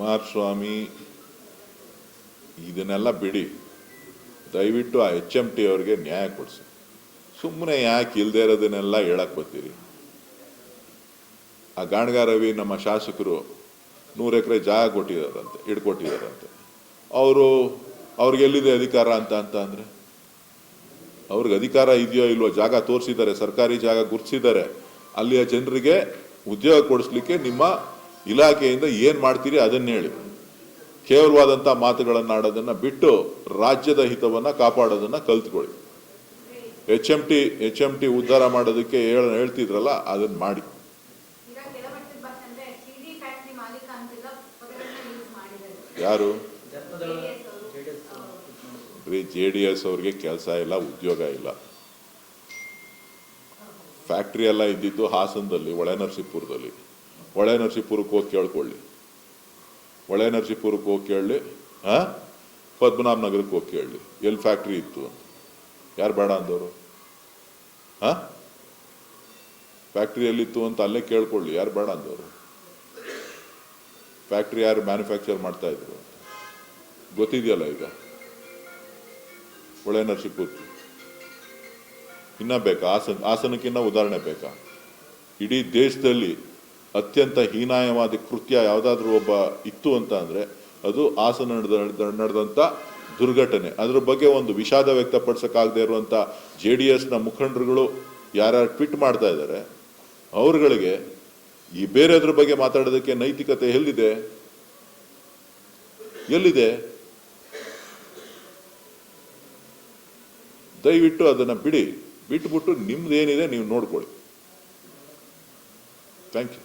ಕುಮಾರಸ್ವಾಮಿ, ಇದನ್ನೆಲ್ಲ ಬಿಡಿ. ದಯವಿಟ್ಟು ಆ ಎಚ್ ಎಂ ಟಿ ಅವ್ರಿಗೆ ನ್ಯಾಯ ಕೊಡಿಸಿ. ಸುಮ್ಮನೆ ಯಾಕೆ ಇಲ್ಲದೆ ಇರೋದನ್ನೆಲ್ಲ ಹೇಳಕ್ ಬರ್ತೀರಿ? ಆ ಗಾಣಗ ರವಿ ನಮ್ಮ ಶಾಸಕರು ನೂರು ಎಕರೆ ಜಾಗ ಕೊಟ್ಟಿದಾರಂತೆ ಇಡ್ಕೊಟ್ಟಿದಾರಂತೆ ಅವರು, ಅವ್ರಿಗೆ ಎಲ್ಲಿದೆ ಅಧಿಕಾರ ಅಂತ ಅಂತ ಅಂದ್ರೆ? ಅವ್ರಿಗೆ ಅಧಿಕಾರ ಇದೆಯೋ ಇಲ್ವೋ? ಜಾಗ ತೋರಿಸಿದ್ದಾರೆ, ಸರ್ಕಾರಿ ಜಾಗ ಗುರುತಿಸಿದ್ದಾರೆ ಅಲ್ಲಿಯ ಜನರಿಗೆ ಉದ್ಯೋಗ ಕೊಡಿಸ್ಲಿಕ್ಕೆ ನಿಮ್ಮ ಇಲಾಖೆಯಿಂದ ಏನ್ ಮಾಡ್ತೀರಿ ಅದನ್ನ ಹೇಳಿ. ಕೇವಲವಾದಂತಹ ಮಾತುಗಳನ್ನು ಆಡೋದನ್ನ ಬಿಟ್ಟು ರಾಜ್ಯದ ಹಿತವನ್ನ ಕಾಪಾಡೋದನ್ನ ಕಲ್ತ್ಕೊಳ್ಳಿ. H M T H M T ಉದ್ಧಾರ ಮಾಡೋದಕ್ಕೆ ಹೇಳ ಹೇಳ್ತಿದ್ರಲ್ಲ ಅದನ್ನ ಮಾಡಿ. ಯಾರು. ರೀ ಜೆ ಡಿ ಎಸ್ ಅವ್ರಿಗೆ ಕೆಲಸ ಇಲ್ಲ ಉದ್ಯೋಗ ಇಲ್ಲ. ಫ್ಯಾಕ್ಟ್ರಿ ಎಲ್ಲ ಇದ್ದಿದ್ದು ಹಾಸನದಲ್ಲಿ ಒಳೆ ನರಸೀಪುರದಲ್ಲಿ ಒಳೆ ಹೋಗಿ ಕೇಳ್ಕೊಳ್ಳಿ. ಒಳೆ ನರಸೀಪುರಕ್ಕೆ ಹೋಗಿ ಕೇಳಲಿ ಹಾ ಪದ್ಮನಾಭ ನಗರಕ್ಕೆ ಹೋಗಿ ಕೇಳಲಿ ಎಲ್ಲಿ ಫ್ಯಾಕ್ಟ್ರಿ ಇತ್ತು ಯಾರು ಬೇಡ ಅಂದವರು? ಹಾ ಫ್ಯಾಕ್ಟ್ರಿ ಎಲ್ಲಿತ್ತು ಅಂತ ಅಲ್ಲೇ ಕೇಳ್ಕೊಳ್ಳಿ. ಯಾರು ಬೇಡ ಅಂದವರು? ಫ್ಯಾಕ್ಟ್ರಿ ಯಾರು ಮ್ಯಾನುಫ್ಯಾಕ್ಚರ್ ಮಾಡ್ತಾ ಇದ್ರು ಗೊತ್ತಿದೆಯಲ್ಲ ಈಗ? ಒಳ್ಳೆ ನರಸೀಪುರ ಇನ್ನ ಬೇಕಾ? ಹಾಸನ ಆಸನಕ್ಕಿನ್ನ ಉದಾಹರಣೆ ಬೇಕಾ? ಇಡೀ ದೇಶದಲ್ಲಿ ಅತ್ಯಂತ ಹೀನಾಯವಾದ ಕೃತ್ಯ ಯಾವುದಾದ್ರೂ ಒಬ್ಬ ಇತ್ತು ಅಂತ ಅಂದರೆ ಅದು ಹಾಸನ ನಡೆದ ನಡೆದಂಥ ದುರ್ಘಟನೆ. ಅದ್ರ ಬಗ್ಗೆ ಒಂದು ವಿಷಾದ ವ್ಯಕ್ತಪಡಿಸೋಕ್ಕಾಗದೇ ಇರುವಂಥ ಜೆ ಡಿ ಎಸ್ನ ಮುಖಂಡರುಗಳು ಯಾರ್ಯಾರು ಟ್ವೀಟ್ ಮಾಡ್ತಾ ಇದ್ದಾರೆ, ಅವ್ರುಗಳಿಗೆ ಈ ಬೇರೆದ್ರ ಬಗ್ಗೆ ಮಾತಾಡೋದಕ್ಕೆ ನೈತಿಕತೆ ಎಲ್ಲಿದೆ? ಎಲ್ಲಿದೆ? ದಯವಿಟ್ಟು ಅದನ್ನ ಬಿಡಿ. ಬಿಟ್ಬಿಟ್ಟು ನಿಮ್ದೇನಿದೆ ನೀವು ನೋಡ್ಕೊಳ್ಳಿ. Thank you.